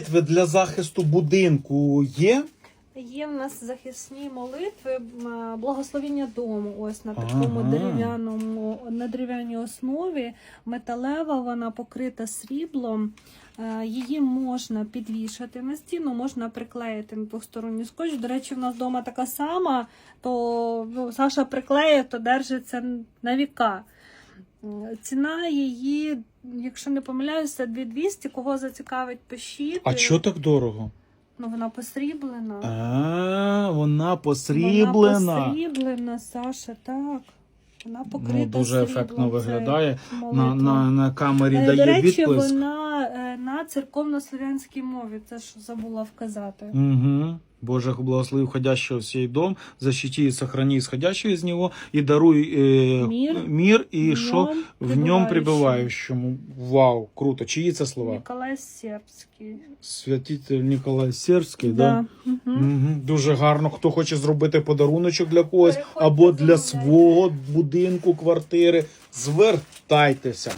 молитви для захисту будинку є? Є в нас захисні молитви, благословіння дому. Ось на такому Ага. дерев'яному на дерев'яній основі. Металева, вона покрита сріблом. Е, Її можна підвішати на стіну, можна приклеїти на двосторонній скотч. До речі, в нас вдома така сама, то ну, Саша приклеїв, то держиться на віка. Ціна її, якщо не помиляюся, 2200. Кого зацікавить, пишіть. А чого так дорого? Ну, вона посріблена. А, вона Вона посріблена. посріблена, Саша, так. Вона покрита Ну, дуже ефектно виглядає. На, на, на камері Е, дає До речі, відплеск. вона на церковно-слов'янській мові, це ж забула вказати. Угу. Боже, благослови входящего в сей дом, защити и сохрани исходящего из него, и даруй э, Мир мир и В що в ньому пребуваючому. пребывающему. Вау, круто. Чиї це слова? Ніколай Сербський. Святитель Ніколай Сербський, да? Угу. Угу. Дуже гарно. Хто хоче зробити подаруночок для когось Переходьте, або для свого будинку, квартири, звертайтеся.